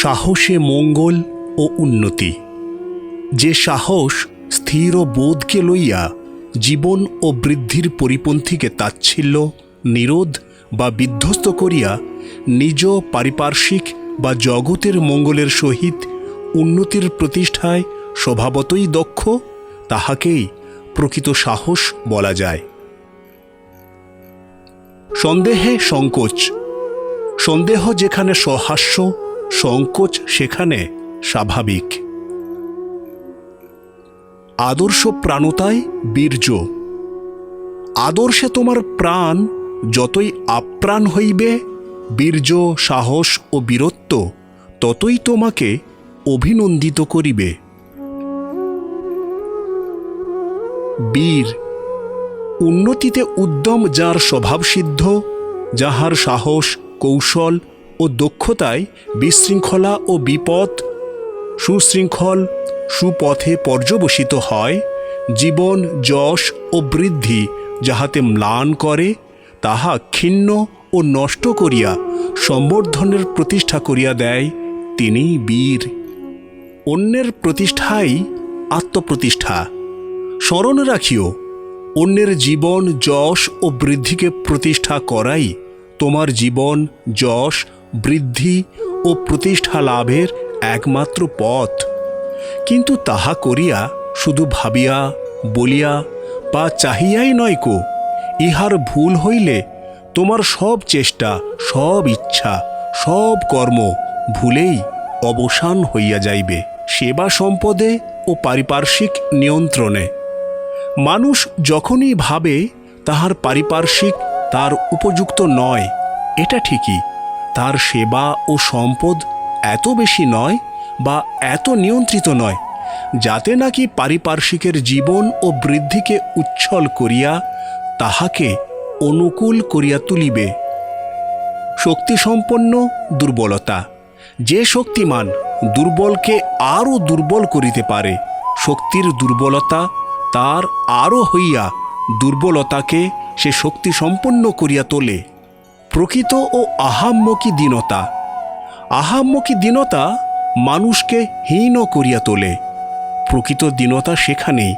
সাহসে মঙ্গল ও উন্নতি। যে সাহস স্থির ও বোধকে লইয়া জীবন ও বৃদ্ধির পরিপন্থীকে তাচ্ছিল্য, নিরোধ বা বিধ্বস্ত করিয়া নিজ পারিপার্শ্বিক বা জগতের মঙ্গলের সহিত উন্নতির প্রতিষ্ঠায় স্বভাবতই দক্ষ, তাহাকেই প্রকৃত সাহস বলা যায়। সন্দেহে সংকোচ, সন্দেহ যেখানে সহাস্য সংকোচ সেখানে স্বাভাবিক। আদর্শ প্রাণতায় বীর্য। আদর্শে তোমার প্রাণ যতই আপ্রাণ হইবে, বীর্য, সাহস ও বীরত্ব ততই তোমাকে অভিনন্দিত করিবে। বীর, উন্নতিতে উদ্যম যার স্বভাবসিদ্ধ, যাহার সাহস, কৌশল ও দক্ষতায় বিশৃঙ্খলা ও বিপদ, সুশৃঙ্খল, সুপথে পর্যবসিত হয়, জীবন, যশ ও বৃদ্ধি যাহাতে ম্লান করে, তাহা ক্ষিণ্ণ ও নষ্ট করিয়া সম্বর্ধনের প্রতিষ্ঠা করিয়া দেয় তিনি বীর। অন্যের প্রতিষ্ঠাই আত্মপ্রতিষ্ঠা। স্মরণ রাখিও, অন্যের জীবন, যশ ও বৃদ্ধিকে প্রতিষ্ঠা করাই তোমার জীবন, যশ বৃদ্ধি ও প্রতিষ্ঠা লাভের একমাত্র পথ। কিন্তু তাহা করিয়া শুধু ভাবিয়া, বলিয়া বা চাহিয়াই নয় কো, ইহার ভুল হইলে তোমার সব চেষ্টা, সব ইচ্ছা, সব কর্ম ভুলেই অবসান হইয়া যাইবে সেবা সম্পদে ও পারিপার্শ্বিক নিয়ন্ত্রণে। মানুষ যখনই ভাবে তাহার পারিপার্শ্বিক তার উপযুক্ত নয়, এটা ঠিকই। তার সেবা ও সম্পদ এত বেশি নয় বা এত নিয়ন্ত্রিত নয়, যাতে নাকি পারিপার্শ্বিকের জীবন ও বৃদ্ধিকে উচ্ছল করিয়া তাহাকে অনুকূল করিয়া তুলিবে। শক্তিসম্পন্ন দুর্বলতা। যে শক্তিমান দুর্বলকে আরও দুর্বল করিতে পারে, শক্তির দুর্বলতা তার আরও হইয়া দুর্বলতাকে সে শক্তি সম্পন্ন করিয়া তোলে। প্রকৃত ও আহাম্মকি দীনতা। আহাম্মকি দীনতা মানুষকে হীন করিয়া তোলে। প্রকৃত দীনতা সেখানেই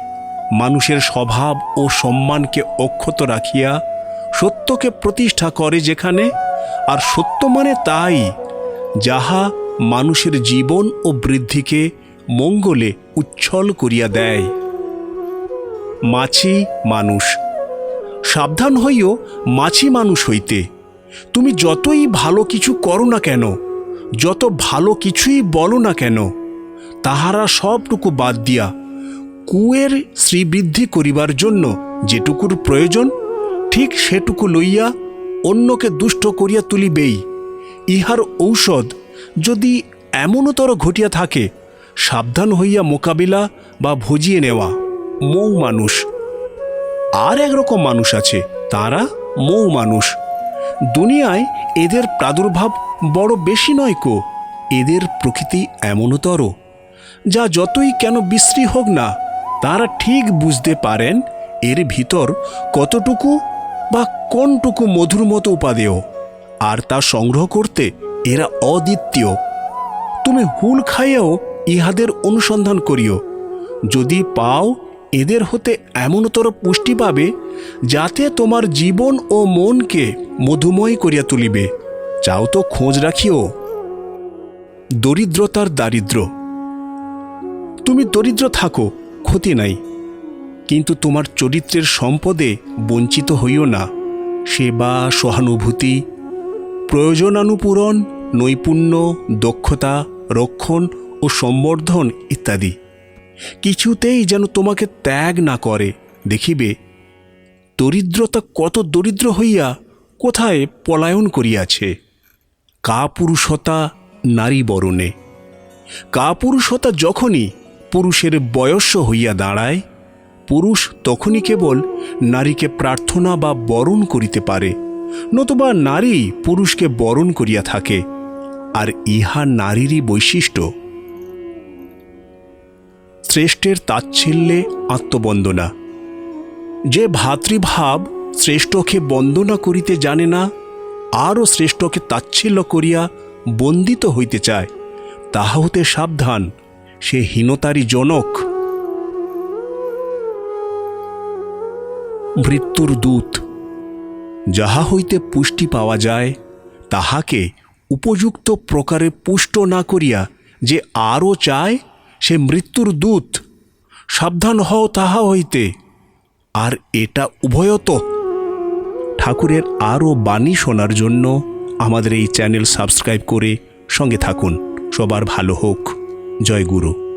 মানুষের স্বভাব ও সম্মানকে অক্ষত রাখিয়া সত্যকে প্রতিষ্ঠা করে যেখানে, আর সত্য মানে তাই যাহা মানুষের জীবন ও বৃদ্ধিকে মঙ্গলে উচ্ছল করিয়া দেয়। মাছি মানুষ। সাবধান হইও মাছি মানুষ হইতে। তুমি যতই ভালো কিছু করো না কেন, যত ভালো কিছুই বলো না কেন, তাহারা সবটুকু বাদ দিয়া কুয়ের শ্রীবৃদ্ধি করিবার জন্য যেটুকুর প্রয়োজন, ঠিক সেটুকু লইয়া অন্যকে দুষ্ট করিয়া তুলিবেই। ইহার ঔষধ যদি এমনতর ঘটিয়া থাকে, সাবধান হইয়া মোকাবিলা বা ভজিয়ে নেওয়া। মৌ মানুষ। আর একরকম মানুষ আছে, তারা মৌ মানুষ। দুনিয়ায় এদের প্রাদুর্ভাব বড় বেশি নয় কো। এদের প্রকৃতি এমনতর। যা যতই কেন বিশ্রী হোক না, তারা ঠিক বুঝতে পারেন এর ভিতর কতটুকু বা কোনটুকু মধুর মতো উপাদেয়। আর তা সংগ্রহ করতে এরা অদ্বিতীয়। তুমি হুল খাইয়াও ইহাদের অনুসন্ধান করিও। যদি পাও এদের হতে এমনতর পুষ্টি পাবে যাতে তোমার জীবন ও মনকে মধুময় করিয়া তুলিবে। চাও তো খোঁজ রাখিও। দরিদ্রতার দারিদ্র। তুমি দরিদ্র থাকো, ক্ষতি নাই। কিন্তু তোমার চরিত্রের সম্পদে বঞ্চিত হইও না। সেবা, সহানুভূতি, প্রয়োজনানুপূরণ, নৈপুণ্য, দক্ষতা, রক্ষণ ও সম্বর্ধন ইত্যাদি। কিছুতেই যেন তোমাকে ত্যাগ না করে। দেখিবে, দরিদ্রতা কত দরিদ্র হইয়া কোথায় পলায়ন করিয়াছে। কাপুরুষতা নারী বরণে। কাপুরুষতা যখনই পুরুষের বয়স্য হইয়া দাঁড়ায়, পুরুষ তখনই কেবল নারীকে প্রার্থনা বা বরণ করিতে পারে, নতুবা নারী পুরুষকে বরণ করিয়া থাকে, আর ইহা নারীরই বৈশিষ্ট্য। শ্রেষ্ঠের তাচ্ছিল্যে আত্মবন্দনা। যে ভাতৃভাব শ্রেষ্ঠকে বন্দনা করিতে জানে না, আরও শ্রেষ্ঠকে তাচ্ছিল্য করিয়া বন্দিত হইতে চায়, তাহা হতে সাবধান, সে হীনতারই জনক। মৃত্যুর দূত, যাহা হইতে পুষ্টি পাওয়া যায়, তাহাকে উপযুক্ত প্রকারে পুষ্ট না করিয়া যে আরও চায় সে মৃত্যুর দূত, সাবধান হও তাহা হইতে। আর এটা উভয়ত। ঠাকুরের আরও বাণী শোনার জন্য আমাদের এই চ্যানেল সাবস্ক্রাইব করে সঙ্গে থাকুন। সবার ভালো হোক। জয় গুরু।